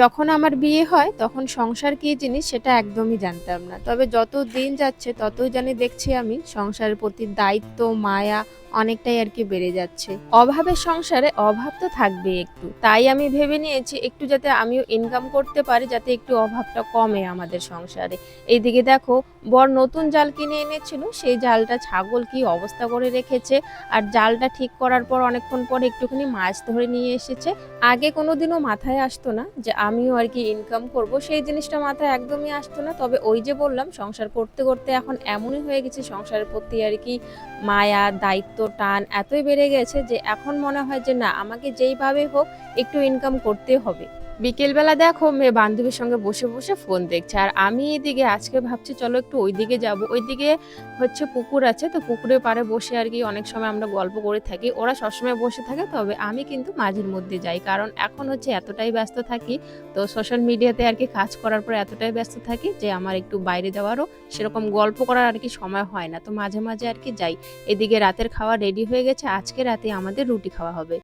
যখন আমার বিয়ে হয়, তখন সংসার কী জিনিস সেটা একদমই জানতাম না। তবে যত দিন যাচ্ছে, ততই জানি দেখছি আমি সংসারের প্রতি দায়িত্ব, মায়া অনেকটাই আর কি বেড়ে যাচ্ছে। অভাবের সংসারে অভাব তো থাকবেই একটু। তাই আমি ভেবে নিয়েছি একটু যাতে আমিও ইনকাম করতে পারি, যাতে একটু অভাবটা কমে আমাদের সংসারে। এইদিকে দেখো, বর নতুন জাল কিনে এনেছিল, সেই জালটা ছাগল কি অবস্থা করে রেখেছে, আর জালটা ঠিক করার পর অনেকক্ষণ পরে একটুখানি মাছ ধরে নিয়ে এসেছে। আগে কোনোদিনও মাথায় আসতো না যে আমিও আর কি ইনকাম করব, সেই জিনিসটা মাথায় একদমই আসতো না। তবে ওই যে বললাম, সংসার করতে করতে এখন এমনই হয়ে গেছে, সংসারের প্রতি আর কি মায়া, দায়িত্ব টান এতই বেড়ে গেছে যে এখন মনে হয় যে না, আমাকে যেইভাবে হোক একটু ইনকাম করতে হবে। বিকেলবেলা দেখো মেয়ে বান্ধবীর সঙ্গে বসে বসে ফোন দেখছে। আর আমি এদিকে আজকে ভাবছি চলো একটু ওইদিকে যাব। ওইদিকে হচ্ছে পুকুর আছে, তো পুকুরের পাড়ে বসে আর কি অনেক সময় আমরা গল্প করে থাকি। ওরা সবসময় বসে থাকে, তবে আমি কিন্তু মাঝের মধ্যে যাই। কারণ এখন হচ্ছে এতটাই ব্যস্ত থাকি, তো সোশ্যাল মিডিয়াতে আর কি কাজ করার পর এতটাই ব্যস্ত থাকি যে আমার একটু বাইরে যাওয়ারও সেরকম গল্প করার আর কি সময় হয় না। তো মাঝে মাঝে আর কি যাই। এদিকে রাতের খাওয়া রেডি হয়ে গেছে, আজকে রাতে আমাদের রুটি খাওয়া হবে।